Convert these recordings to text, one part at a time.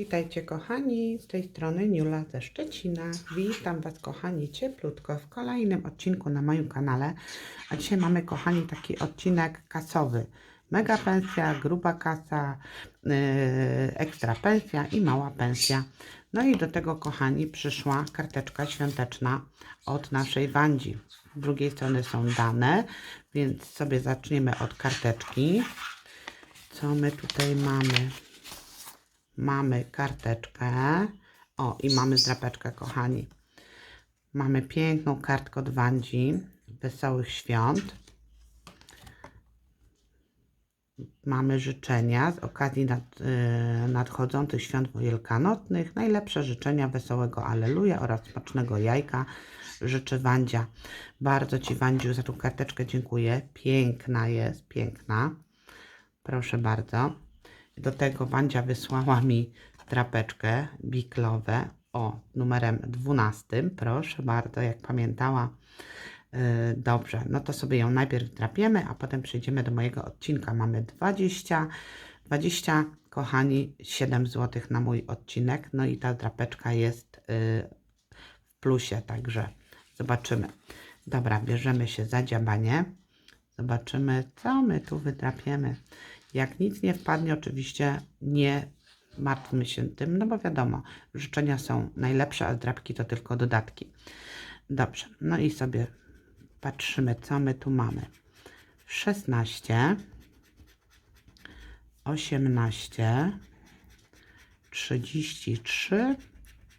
Witajcie kochani, z tej strony Niula ze Szczecina. Witam Was kochani cieplutko w kolejnym odcinku na moim kanale. A dzisiaj mamy kochani taki odcinek kasowy. Mega pensja, gruba kasa, yy, ekstra pensja i mała pensja. No i do tego kochani przyszła karteczka świąteczna od naszej Wandzi. Z drugiej strony są dane, więc sobie zaczniemy od karteczki. Co my tutaj mamy? Mamy karteczkę. O, i mamy drapeczkę, kochani. Mamy piękną kartkę od Wandzi. Wesołych świąt. Mamy życzenia z okazji nad, y, nadchodzących świąt wielkanocnych. Najlepsze życzenia wesołego Aleluja oraz smacznego jajka. Życzy Wandzia. Bardzo Ci, Wandziu, za tą karteczkę dziękuję. Piękna jest, piękna. Proszę bardzo. Do tego Wandzia wysłała mi drapeczkę biklowe o numerem 12. Proszę bardzo, jak pamiętała. Yy, dobrze, no to sobie ją najpierw drapiemy, a potem przejdziemy do mojego odcinka. Mamy 20, 20, kochani, 7 zł na mój odcinek. No i ta drapeczka jest yy, w plusie, także zobaczymy. Dobra, bierzemy się za dziabanie. Zobaczymy, co my tu wydrapiemy. Jak nic nie wpadnie, oczywiście nie martwmy się tym, no bo wiadomo, życzenia są najlepsze, a drapki to tylko dodatki. Dobrze, no i sobie patrzymy, co my tu mamy. 16, 18, 33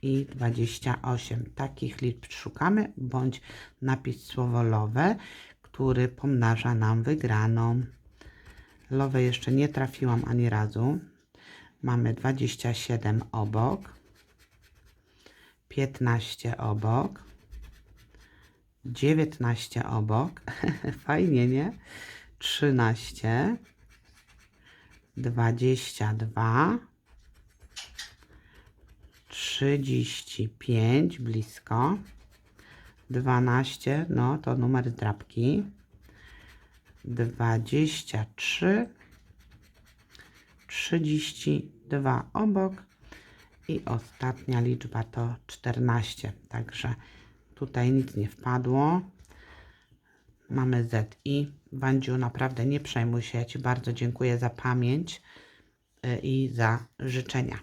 i 28. Takich liczb szukamy, bądź napis słowolowe, który pomnaża nam wygraną. Lowe jeszcze nie trafiłam ani razu. Mamy 27 obok, 15 obok, 19 obok, fajnie, nie? 13, 22, 35, blisko, 12, no to numer drapki, 23, 32 obok i ostatnia liczba to 14. Także tutaj nic nie wpadło. Mamy Z i Bandziu, naprawdę nie przejmuj się. Ja Ci bardzo dziękuję za pamięć y, i za życzenia.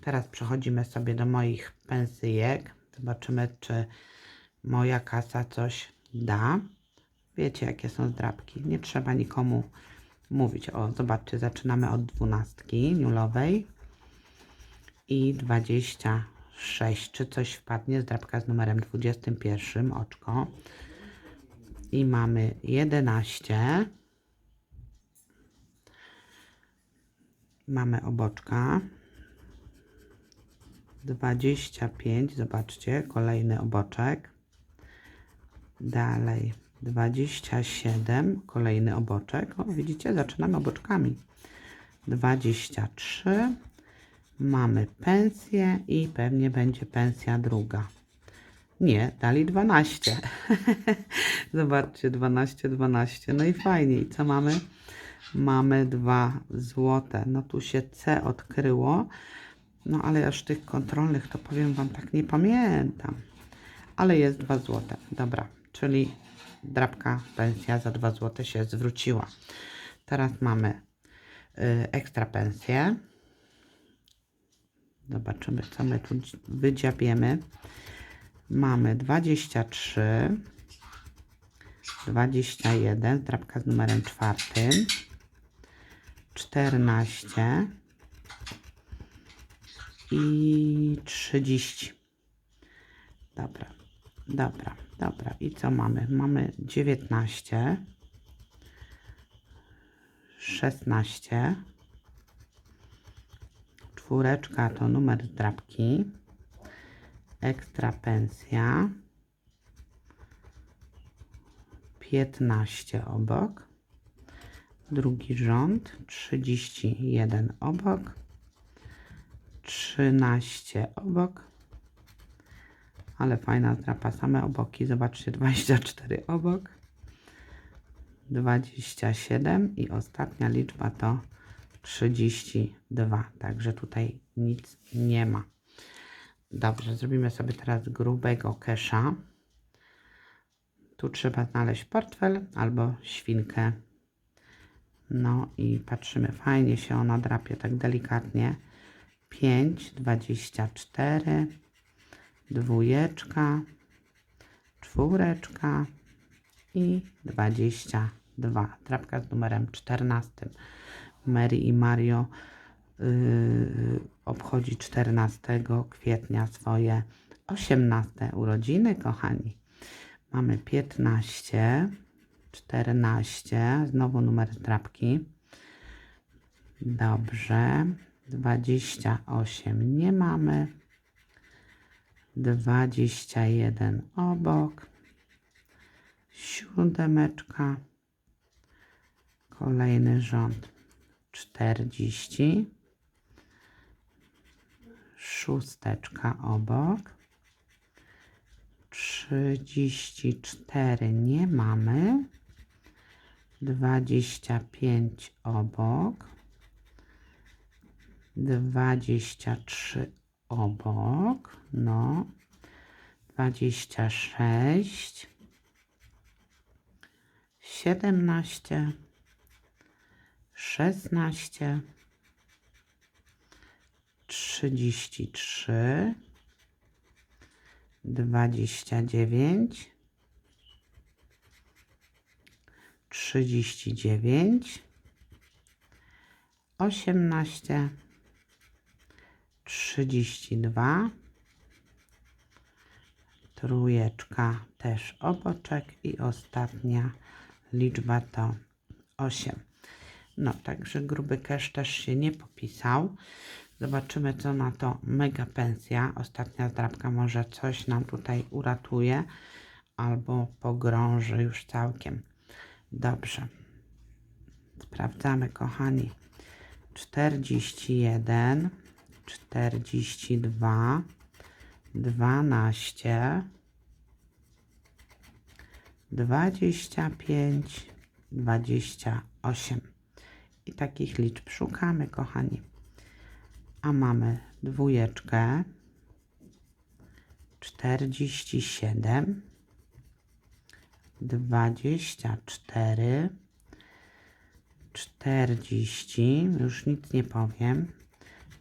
Teraz przechodzimy sobie do moich pensyjek. Zobaczymy, czy moja kasa coś da. Wiecie, jakie są zdrabki. Nie trzeba nikomu mówić. O, zobaczcie, zaczynamy od dwunastki niulowej i 26. Czy coś wpadnie? Zdrabka z numerem 21, oczko. I mamy 11. Mamy oboczka. 25, zobaczcie, kolejny oboczek. Dalej 27, kolejny oboczek. O, widzicie, zaczynamy oboczkami. 23, mamy pensję i pewnie będzie pensja druga. Nie, dali 12. Zobaczcie, 12, 12. No i fajnie. I co mamy? Mamy 2 złote. No tu się C odkryło. No ale aż tych kontrolnych to powiem Wam tak nie pamiętam. Ale jest 2 złote. Dobra, czyli drapka pensja za 2 zł się zwróciła. Teraz mamy y, ekstra pensję. Zobaczymy, co my tu wydziabiemy. Mamy 23, 21, drapka z numerem czwartym, 14 i 30. Dobra, dobra, dobra. I co mamy? Mamy 19, 16, czwóreczka to numer drapki, ekstra pensja, 15 obok, drugi rząd, 31 obok, 13 obok, ale fajna drapa, same oboki, zobaczcie, 24 obok, 27 i ostatnia liczba to 32. Także tutaj nic nie ma. Dobrze, zrobimy sobie teraz grubego kesza. Tu trzeba znaleźć portfel albo świnkę. No i patrzymy, fajnie się ona drapie, tak delikatnie. 5, 24, dwójeczka, czwóreczka i 22. Drapka z numerem 14. Mary i Mario yy, obchodzi 14 kwietnia swoje 18 urodziny, kochani. Mamy 15, 14, znowu numer drapki. Dobrze. 28 nie mamy. 21 obok. Siódemeczka. Kolejny rząd 40. Szósteczka obok. 34 nie mamy. 25 obok. 23 obok. No. 26. 17. 16. 33. 29. 39. 18. 32. Trójeczka też oboczek i ostatnia liczba to 8. No, także gruby cash też się nie popisał. Zobaczymy, co na to mega pensja. Ostatnia zdrabka może coś nam tutaj uratuje albo pogrąży już całkiem. Dobrze. Sprawdzamy, kochani. 41, 42, 12, 25, 28. I takich liczb szukamy, kochani. A mamy dwójeczkę, 47, 24, 40, już nic nie powiem,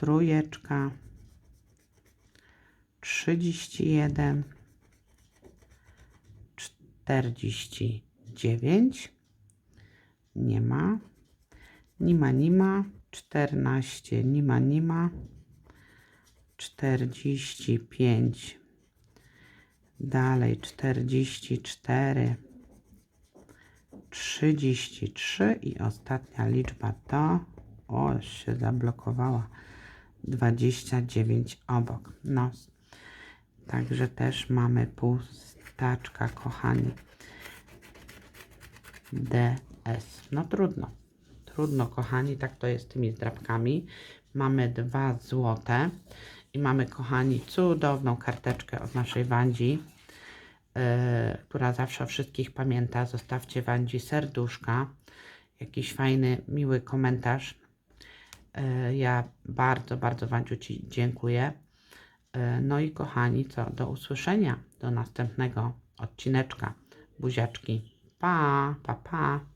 trójeczka, 31, 49, nie ma, nie ma, nie ma, 14, nie ma, nie ma, 45, dalej 44, 33 i ostatnia liczba to, o, się zablokowała, 29 obok. No, także też mamy pustaczka, kochani. DS. No trudno. Trudno, kochani, tak to jest z tymi zdrabkami. Mamy dwa złote i mamy, kochani, cudowną karteczkę od naszej Wandzi, yy, która zawsze o wszystkich pamięta. Zostawcie Wandzi serduszka, jakiś fajny, miły komentarz. Yy, ja bardzo, bardzo Wandziu Ci dziękuję. Yy, no i kochani, co, do usłyszenia, do następnego odcineczka. Buziaczki. Pa, pa, pa.